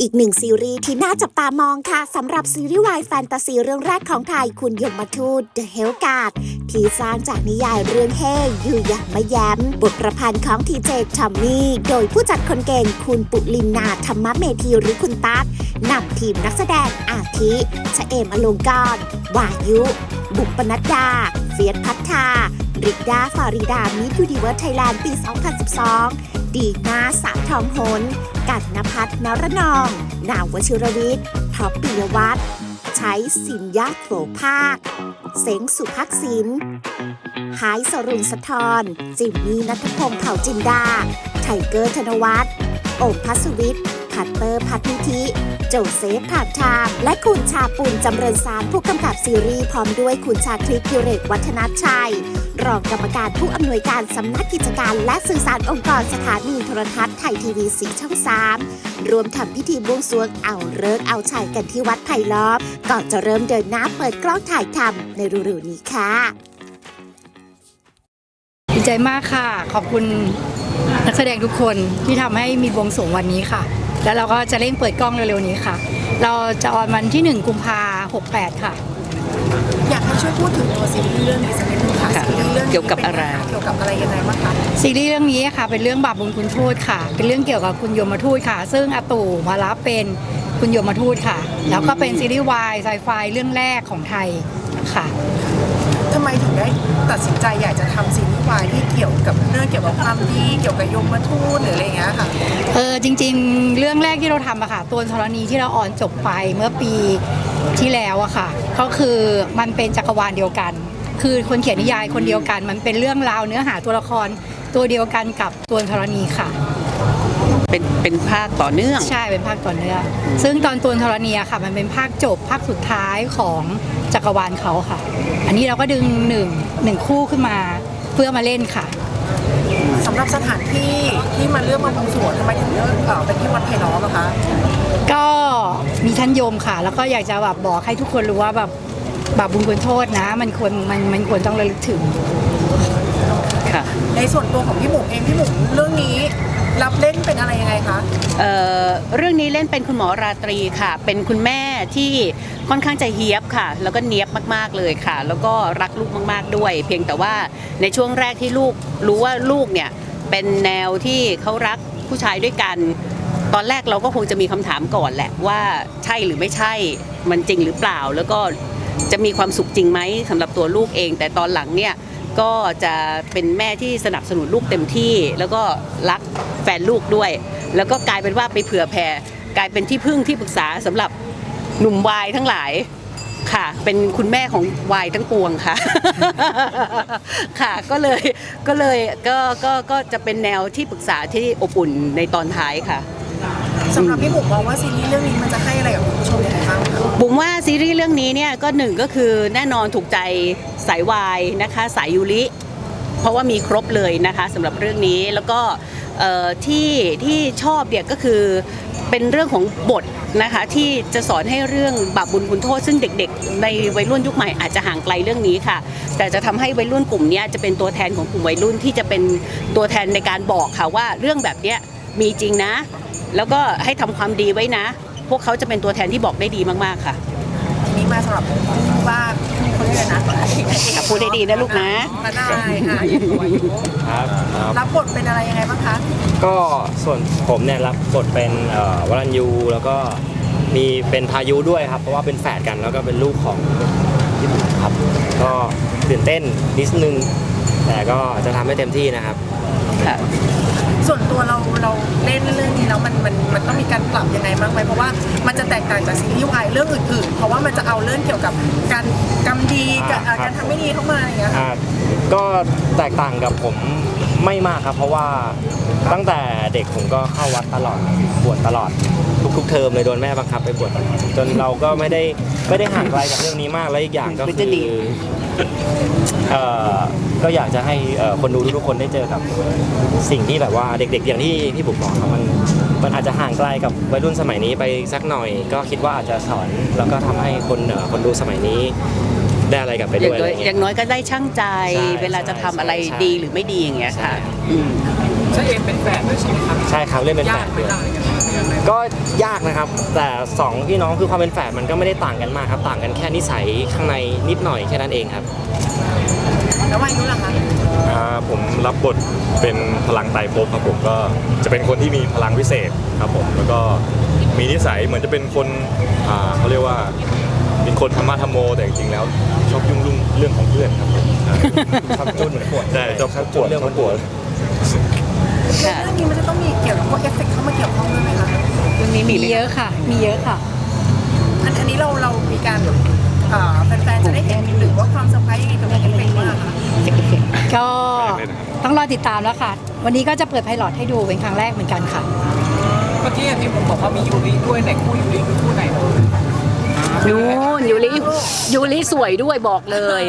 อีกหนึ่งซีรีส์ที่น่าจับตามองค่ะสำหรับซีรีส์วายแฟนตาซีเรื่องแรกของไทยคุณยมทูต The Hellguard ที่สร้างจากนิยายเรื่องเฮ่อยู่อย่างไม่แย้ม บทประพันธ์ของทีเจทอมมี่โดยผู้จัดคนเก่งคุณปุลินนาธรรมเมธีหรือคุณตั๊กนำทีมนักแสดงอาทิชะเอมอลงกรวายุ บุปนัดดา เฟียสพัฒนาริกดาฟาริดามิทูดิเวิร์ไทยแลนด์ปี 2012 ดีนาสาทองหนกันนพัฒน์นรนอง นาวชิรวิทย์ท็อปปิยวัฒน์ใช้สินยาโผภาค เสงสุภักษินหายสรุนสะทรจิมมี่นัทพงษ์เผ่าจินดา ไทเกอร์ธนวัฒน์โอมพัสวิทย์พัตเตอร์พัทนิธิ โจเซฟผานทาม และคุณชาปุณจำเริญสารผู้กำกับซีรีส์พร้อมด้วยคุณชาคลิปพิเรกวัฒนชัย รองกรรมการผู้อำนวยการสำนักกิจการและสื่อสารองค์กรสถานีโทรทัศน์ไทยทีวีสีช่อง3รวมทำพิธีบวงสรวงเอาเลิกษ์เอาชัยกันที่วัดไผ่ล้อม ก่อนจะเริ่มเดินหน้าเปิดกล้องถ่ายทำในเร็วๆนี้ค่ะดีใจมากค่ะ ขอบคุณนักแสดงทุกคนที่ทำให้มีบวงสรวงวันนี้ค่ะ แล้วเราก็จะเร่งเปิดกล้องเร็วๆนี้ค่ะ เราจะออนวันที่ 1 กุมภา68 ค่ะ อยากให้ช่วยพูดถึงตัวซีรีส์เรื่องนี้สักนิดนึงค่ะค่ะซีรีส์เรื่องนี้เกี่ยวกับอะไรเป็นงงเกี่ยวกับอะไรยังไงบ้างคะซีรีส์เรื่องนี้ค่ะเป็นเรื่องบาปบุญคุณโทษค่ะ เป็นเรื่องเกี่ยวกับคุณยมทูตค่ะ ซึ่งอาตู่มารับเป็นคุณยมทูตค่ะ แล้วก็เป็นซีรีส์วายไซไฟเรื่องแรกของไทยค่ะทำไมถึงได้ ตัดสินใจอยากจะทำซีรีส์วายที่เกี่ยวกับเรื่องเกี่ยวกับความดีเกี่ยวกับยมทูตหรืออะไรอย่างเงี้ยค่ะเออจริง ๆ เรื่องแรกที่เราทำอะค่ะ ตัวธรณีที่เราออนจบไปเมื่อปีที่แล้วอะค่ะก็คือมันเป็นจักรวาลเดียวกัน คือคนเขียนนิยายคนเดียวกัน มันเป็นเรื่องราวเนื้อหาตัวละครตัวเดียวกันกับตัวธรณีค่ะ เป็นเป็นภาคต่อเนื่อง ใช่เป็นภาคต่อเนื่อง ซึ่งตอนตัวธรณีอะค่ะ มันเป็นภาคจบภาคสุดท้ายของจักรวาลเขาค่ะ อันนี้เราก็ดึงหนึ่งหนึ่งคู่ขึ้นมาเพื่อมาเล่นค่ะ สำหรับสถานที่ที่มาเลือกมาบวงสรวงทำไมถึงเลือกเอ่อเป็นที่วัดไผ่ล้อมอะคะ ก็มีท่านโยมค่ะ แล้วก็อยากจะแบบบอกให้ทุกคนรู้ว่าแบบบาปบุญคุณโทษนะ มันควรมันมันควรต้องระลึกถึง ค่ะ ในส่วนตัวของพี่หมูเองพี่หมูเรื่องนี้ รับเล่นเป็นอะไรยังไงคะเอ่อเรื่องนี้เล่นเป็นคุณหมอราตรีค่ะ เป็นคุณแม่ที่ค่อนข้างจะเฮียบค่ะ แล้วก็เนียบมากๆเลยค่ะ แล้วก็รักลูกมาก ๆด้วย เพียงแต่ว่าในช่วงแรกที่ลูกรู้ว่าลูกเนี่ยเป็นแนวที่เขารักผู้ชายด้วยกัน ตอนแรกเราก็คงจะมีคำถามก่อนแหละว่าใช่หรือไม่ใช่มันจริงหรือเปล่า แล้วก็จะมีความสุขจริงไหมสำหรับตัวลูกเอง แต่ตอนหลังเนี่ยก็จะเป็นแม่ที่สนับสนุนลูกเต็มที่ แล้วก็รัก แฟนลูกด้วย แล้วก็กลายเป็นว่าไปเผื่อแผ่กลายเป็นที่พึ่งที่ปรึกษาสำหรับหนุ่มวายทั้งหลายค่ะ เป็นคุณแม่ของวายทั้งปวงค่ะ ค่ะ ก็เลย ก็เลย ก็ ก็ ก็จะเป็นแนวที่ปรึกษาที่อบอุ่นในตอนท้ายค่ะสำหรับพี่หมูมองว่าซีรีส์เรื่องนี้มันจะให้อะไรกับคุณผู้ชมยังไงบ้างคะบุ๋มว่าซีรีส์เรื่องนี้เนี่ยก็หนึ่งก็คือแน่นอนถูกใจสายวายนะคะ สายยูริ เพราะว่ามีครบเลยนะคะสำหรับเรื่องนี้แล้วก็เอ่อ ที่ที่ชอบเนี่ยก็คือเป็นเรื่องของบทนะคะที่จะสอนให้เรื่องบาปบุญคุณโทษ ซึ่งเด็กๆ ในวัยรุ่นยุคใหม่อาจจะห่างไกลเรื่องนี้ค่ะ แต่จะทำให้วัยรุ่นกลุ่มนี้จะเป็นตัวแทนของกลุ่มวัยรุ่นที่จะเป็นตัวแทนในการบอกค่ะว่าเรื่องแบบนี้มีจริงนะ แล้วก็ให้ทำความดีไว้นะ พวกเขาจะเป็นตัวแทนที่บอกได้ดีมากๆค่ะทีนี้มาสำหรับผู้ว่า เขาเรียกอะไรนะอะพูดได้ดีนะลูกนะ มาได้ค่ะยังสวยอยู่ครับครับ รับบทเป็นอะไรยังไงบ้างคะ ก็ส่วนผมเนี่ยรับบทเป็นเอ่อวรัญยูแล้วก็มีเป็นพายุด้วยครับ เพราะว่าเป็นแฝดกันแล้วก็เป็นลูกของญี่ปุ่นครับ ก็ตื่นเต้นนิดนึง แต่ก็จะทำให้เต็มที่นะครับ ค่ะ ส่วนตัวเราเราเล่นเรื่องนี้แล้วมันมันมันต้องมีการปรับยังไงบ้างไหมเพราะว่ามันจะแตกต่างจากซีรีส์วายเรื่องอื่นๆ เพราะว่ามันจะเอาเรื่องเกี่ยวกับการกรรมดีกับอ่าอ่าครับการทำไม่ดีเข้ามาอย่างเงี้ยค่ะ อ่าก็แตกต่างกับผมไม่มากครับ เพราะว่าตั้งแต่เด็กผมก็เข้าวัดตลอดบวชตลอดทุกๆเทอมเลยโดนแม่บังคับไปบวชตลอดจนเราก็ไม่ได้ไม่ได้ห่างไกลกับเรื่องนี้มากแล้วอีกอย่างก็มันคืจะดีอ เอ่อก็อยากจะให้เอ่อคนดูทุกๆคนได้เจอกับสิ่งที่แบบว่าเด็กๆ อย่างที่พี่บุ๋มบอกครับมันมันอาจจะห่างไกลกับวัยรุ่นสมัยนี้ไปสักหน่อย ก็คิดว่าอาจจะสอนแล้วก็ทำให้คนเอ่อคนดูสมัยนี้ได้อะไรกลับไปอด้ย่างวยน้อะอยไรเงี้อยย่างน้อยก็ได้ช่างใจใช่เวลาจะทำอะไรใช่ดีหรือไม่ดีอย่างเงี้ยค่ะใช่ อืม ใช่เอ็มเป็นแฝดด้วยใช่ไหมครับใช่ครับเล่นเป็นแฝยากดไหมด้วยล่ะยังไงก็ยากนะครับ แต่สองพี่น้องคือความเป็นแฝดมันก็ไม่ได้ต่างกันมากครับ ต่างกันแค่นิสัยข้างในนิดหน่อยแค่นั้นเองครับ แล้ววายุล่ะคะอ่าผมรับบทเป็นพลังไตรภพครับผมก็จะเป็นคนที่มีพลังวิเศษครับผมแล้วก็มีนิสัยเหมือนจะเป็นคนอ่าเขาเรียกว่าเป็นคนธรรมะธรรมโมแต่จริงๆแล้ว ชอบยุ่งรุ่งเรื่องของเพื่อนครับผมชอบจุดเหมือนปวดใช่ชอบปวดเรื่องชมัอบนปปววด ดในเรื่องนี้มันจะต้องมีเกี่ยวกับพวกเอฟเฟกต์เข้ามาเกี่ยวข้องด้วยไหมคะเรื่องนี้มีมีไหมเยอะค่ะ มีเยอะค่ะ อันอันนี้เราเรามีการเอ่อแฟนๆจะได้เห็นหรือว่าความเซอร์ไพรส์ยังไงกับเอฟเฟกต์บ้างคะก็ต้องรอติดตามแล้วค่ะ วันนี้ก็จะเปิดไพลอตให้ดูเป็นครั้งแรกเหมือนกันค่ะ เมื่อกี้เห็นพี่ผมบอกว่ามียูริด้วยไหนคู่ยูริคือคู่ไหนเอ่ยนู่นยูริยูริสวยด้วยบอกเลย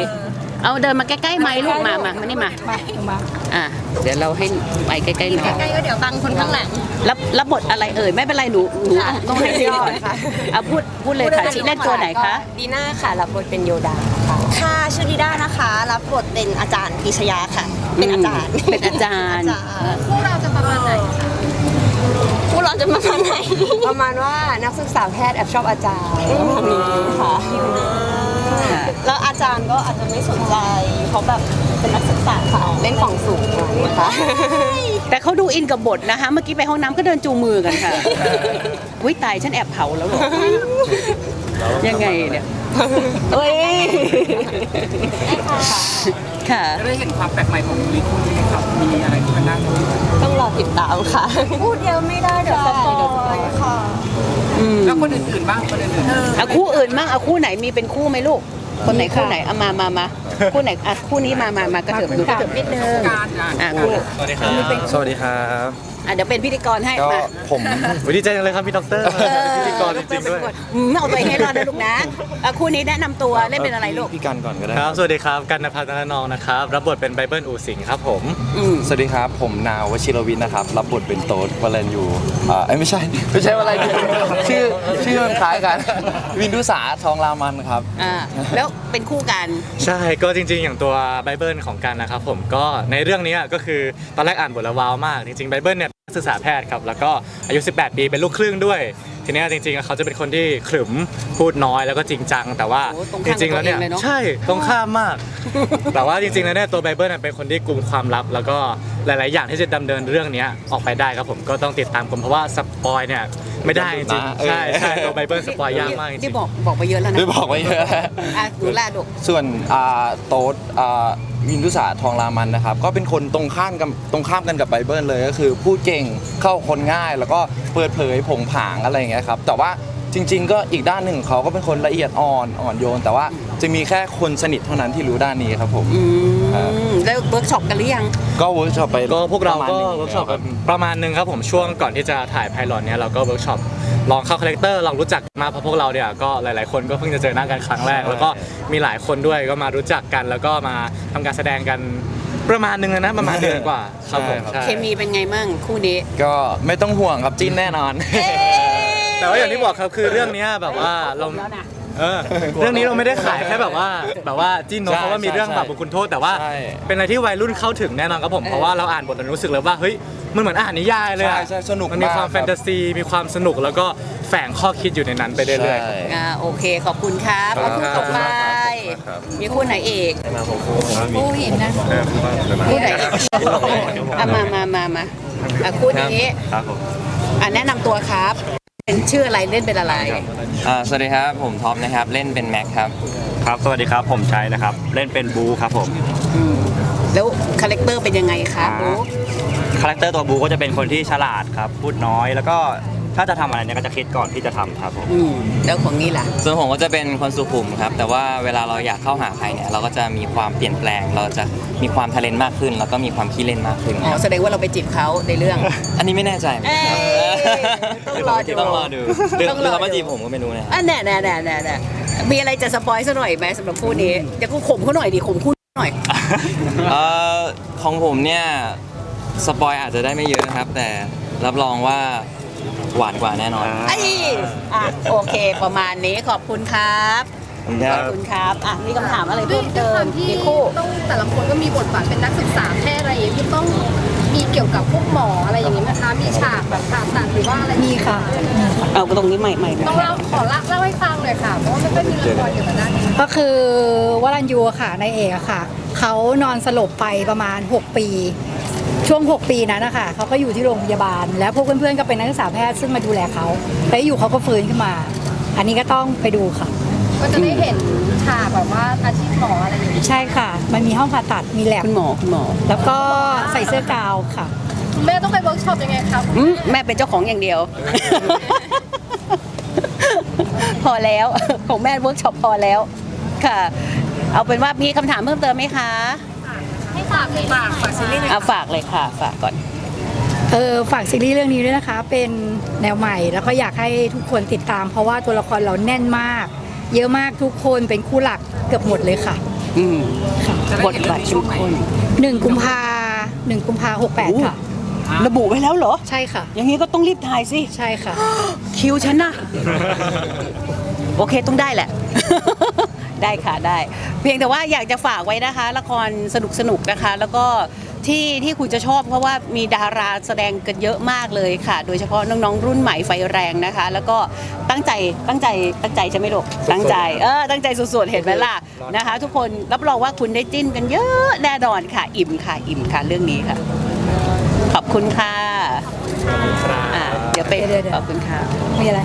เอาเดินมาใกล้ๆไหมลูกมามามานี่มามาลงมาอะเดี๋ยวเราให้ไปใกล้ๆน้องใกล้ๆก็เดี๋ยวบังคนข้างหลังรับรับบทอะไรเอ่ยไม่เป็นไรหนูหนูต้องให้พี่ก่อนค่ะเอาพูดพูดเลยค่ะชี้เล่นตัวไหนคะดีน่าค่ะรับบทเป็นโยดาค่ะค่ะชื่อดีด้านะคะ รับบทเป็นอาจารย์ปิชยาค่ะ เป็นอาจารย์เป็นอาจารย์อาจารย์คู่เราจะประมาณไหนคู่เราจะประมาณไหนประมาณว่านักศึกษาแพทย์แอบชอบอาจารย์ประมาณนี้ค่ะ แล้วอาจารย์ก็อาจจะไม่สนใจเพราะแบบเป็นนักศึกษาค่ะเล่นของสูงนะคะแต่เขาดูอินกับบทนะคะ เมื่อกี้ไปห้องน้ำก็เดินจูงมือกันค่ะอุ้ยตายฉันแอบเผาแล้วเหรอยังไงเนี่ยเอ้ยค่ะจะได้เห็นความแปลกใหม่ของยูริคู่นี้ไหมครับมีอะไรที่มันน่าดูต้องรอติดตามค่ะ พูดเยอะไม่ได้เดี๋ยวสปอยค่ะอืม แล้วคนอื่นๆบ้างคนอื่นๆเอาคู่อื่นบ้างเอาคู่ไหนมีเป็นคู่ไหมลูก คนไหนคู่ไหนเอามามามาคู่ไหนอะคู่นี้มามามากระเถิบดูกระเถิบนิดนึงการอะอะคู่ สวัสดีครับ สวัสดีครับอะเดี๋ยวเป็นพิธีกรให้ก็มาผมวันดีใจจังเลยครับพี่ด็อกเตอร์พิธีกรจริงๆด้วย อืมเอาไปให้รอดนะลูกนะอะคู่นี้แนะนำตัวเล่นเป็นอะไรลูกพี่กันก่อนก็ได้ครับ สวัสดีครับ กันนภัทรนนองนะครับ รับบทเป็นไบเบิลอูสิงห์ครับผม อืมสวัสดีครับ ผมนาววชิรวินนะครับ รับบทเป็นโต๊ดวรันยูอ่าเอ้ยไม่ใช่ ไม่ใช่วรันยูชื่อชื่อมันคล้ายกัน วินดุสาทองรามันครับ อ่าแล้วเป็นคู่กัน ใช่ ก็จริงๆ อย่างตัวไบเบิลของกันนะครับผม ก็ในเรื่องนี้ก็คือตอนแรกอ่านบทแล้วว้าวมาก จริงๆ ไบเบิลเนี่ย นักศึกษาแพทย์ครับ แล้วก็อายุ 18 ปีเป็นลูกครึ่งด้วย ทีเนี้ยจริงๆเขาจะเป็นคนที่ขรึมพูดน้อยแล้วก็จริงจัง แต่ว่าโอ้ตรงจข้ามกับริงๆแล้วเนี่ยตัวเองเลยเนอะ ใช่ตรงข้ามมาก แต่ว่าจริงๆแล้วเนี่ยตัวไบเบิลเป็นคนที่กุมความลับ แล้วก็ หลาย ๆ อย่างที่จะดำเนินเรื่องเนี้ยออกไปได้ครับผมก็ต้องติดตามกันเพราะว่าสปอยเนี่ยไม่ได้จริงนะๆเออใช่ใช่ตัวไบเบิลสปอยยากมากจริที่งบอกบอกไปเยอะแล้วนะได้บอกไว้เยอะ อะหนูล่าลูกส่วนอ่าโต๊ดอ่าวินดุสาทองรามันนะครับ ก็เป็นคนตรงข้ามกับตรงข้ามกันกับไบเบิลเลยก็คือพูดเก่งเข้าคนง่าย แล้วก็เปิดเผยผงผางอะไรอย่างเงี้ยครับแต่ว่าจริง ๆ ก็อีกด้านหนึ่งเขาก็เป็นคนละเอียดอ่อนอ่อนโยน แต่ว่า จะมีแค่คนสนิทเท่านั้นที่รู้ด้านนี้ครับผม อืครับมแล้วเวิร์กช็อปกันหรือยัง ก็เวิร์กช็อปไปก็พวกเราก็ปะมณหนึ่งเวิร์กช็อปแล้วครับประมาณหนึ่งครับผมช่วงก่อนที่จะถ่ายไพลอตเนี่ยเราก็เวิร์กช็อปลองเข้าคาแรคเตอร์ลองรู้จักมาเพราะพวกเราเนี่ยก็หลาย ๆ คนก็เพิ่งจะเจอหน้ากันครั้งแรก แล้วก็มีหลายคนด้วยก็มารู้จักกัน แล้วก็มาทำการแสดงกันประมาณหนึ่งนะประมาณเดือนกว่าครับผมใช่ครับใช่ เคมีเป็นไงมั่งคู่นี้ ก็ไม่ต้องห่วงครับจิ้นแน่นอน แต่ว่าอย่างที่บอกครับคือเรื่องเนี้ยแบบว่าเรา เออเรื่องนี้เราไม่ได้ขายแค่แบบว่า แบบว่าจิ้นเนอะใช่เพราะว่ามีเรื่องใช่แบบบุญคุณโทษแต่ว่า ใช่เป็นอะไรที่วัยรุ่นเข้าถึงแน่นอนครับผมเพราะว่าเราอ่านบทแล้วรู้สึกเลยว่าเฮ้ยมันเหมือนอ่านนิยายเลยอะใช่ใช่สนุกมันมีความมากครับ แฟนตาซีมีความสนุกแล้วก็แฝงข้อคิดอยู่ในนั้นไปเรื่อยๆใช่อ่าโอเคขอบคุณครับครัแล้วบคู่ต่อไปครับมีคู่ไหนอีกผู้เห็นนะคู่ไหนอะมามามามาอะคู่นี้ครับผมอะแนะนำตัวครับ เป็นชื่ออะไรเล่นเป็นอะไร อ่าสวัสดีครับ ผมท็อปนะครับ เล่นเป็นแม็กครับ ครับ สวัสดีครับ ผมชัยนะครับ เล่นเป็นบูครับผมอืมแล้วคาแรคเตอร์เป็นยังไงครับอ่า รู้คาแรคเตอร์ตัวบูก็จะเป็นคนที่ฉลาดครับ พูดน้อย แล้วก็ ถ้าจะทำอะไรเนี่ยก็จะคิดก่อนที่จะทำครับผม อืมแล้วของนี่ล่ะ ส่วนผมก็จะเป็นคนสุขุมครับ แต่ว่าเวลาเราอยากเข้าหาใครเนี่ยเราก็จะมีความเปลี่ยนแปลง เราจะมีความทะเลนมากขึ้น แล้วก็มีความขี้เล่นมากขึ้นอ๋อแสดงว่าเราไปจีบเขาในเรื่อง อันนี้ไม่แน่ใจเหมือนกันครับเอ้ยต้องรอดูต้องรอดูหรือต้องหรอดูรือเขามาจีบผมก็ไม่รู้นะครับอะแน่แน่แน่แน่แน่มีอะไรจะสปอยซะหน่อยไหมสำหรับคู่นี้เดี๋ยวกูข่มเขาหน่อยดิข่มคู่หน่อย เอ่อของผมเนี่ยสปอยอาจจะได้ไม่เยอะนะครับ แต่รับรองว่า หวานกว่าแน่นอน ไอ้อะโอเค ประมาณนี้ขอบคุณครับ ขอบคุณคขรัอบบคุณครับอะมีคำถามอะไรเพิ่มเติมมีคู่ต้องแต่ละคนก็มีบทบาทเป็นนักศึกษาแพทย์อะไรอย่างนี้ต้องมีเกี่ยวกับพวกหมออะไรอย่างนี้ไหมคะมีฉากแบบผ่าตัดหรือว่าอะไรมีค่ะ เอาตรงนี้ใหม่ใหม่ต้องเล่าขอเล่าเล่าให้ฟังหน่อยค่ะเพราะว่าไม่ค่อยมีละครเกี่ยวกับด้านนี้ก็คือวรัญยูอะค่ะนายเอกอะค่ะ เขานอนสลบไปประมาณ 6 ปี ช่วง 6 ปีนั้นนะคะเขาก็อยู่ที่โรงพยาบาล แล้วพวกเพื่อนๆก็เป็นนักศึกษาแพทย์ซึ่งมาดูแลเขาแล้วอยู่เขาก็ฟื้นขึ้นมา อันนี้ก็ต้องไปดูค่ะ ก็จะได้เห็นฉากแบบว่าอาชีพหมออะไรอย่างนี้ใช่ค่ะ มันมีห้องผ่าตัดมีแลบคุณหมอคุณหมอแล้วก็ใส่เสื้อกาวค่ะ คุณแม่ต้องไปเวิร์กช็อปยังไงครับอืมแม่เป็นเจ้าของอย่างเดียว พอแล้วของแม่เวิร์กช็อปพอแล้ว ค่ะ เอาเป็นว่ามีคำถามเพิ่มเติมไหมคะ ให้ฝากเลยฝากฝากซีรีส์หน่อยเอาฝากเลยค่ะ ฝากก่อน เออฝากซีรีส์เรื่องนี้ด้วยนะคะ เป็นแนวใหม่แล้วก็อยากให้ทุกคนติดตาม เพราะว่าตัวละครเราแน่นมาก เยอะมากทุกคนเป็นคู่หลักเกือบหมดเลยค่ะอืมบทบาทเข้มข้นหนึ่งกุมภาหนึ่งกุมภาหกแปดค่ะ ระบุไว้แล้วเหรอ ใช่ค่ะ อย่างนี้ก็ต้องรีบถ่ายสิ ใช่ค่ะ คิวฉันนะ โอเคต้องได้แหละ ได้ค่ะได้ เพียงแต่ว่าอยากจะฝากไว้นะคะ ละครสนุกสนุกๆนะคะ แล้วก็ที่ที่คุณจะชอบเพราะว่ามีดาราแสดงกันเยอะมากเลยค่ะ โดยเฉพาะน้องๆรุ่นใหม่ไฟแรงนะคะ แล้วก็ตั้งใจตั้งใจตั้งใจใช่ไหมลูกตั้งใจเออตั้งใจสุดๆเห็นไหมล่ะนะคะ ทุกคนรับรองว่าคุณได้จิ้นกันเยอะแน่นอนค่ะ อิ่มค่ะอิ่มค่ะเรื่องนี้ค่ะ ขอบคุณค่ะอ่าเดี๋ยวไปเดี๋ยวๆๆขอบคุณค่ะมีอะไร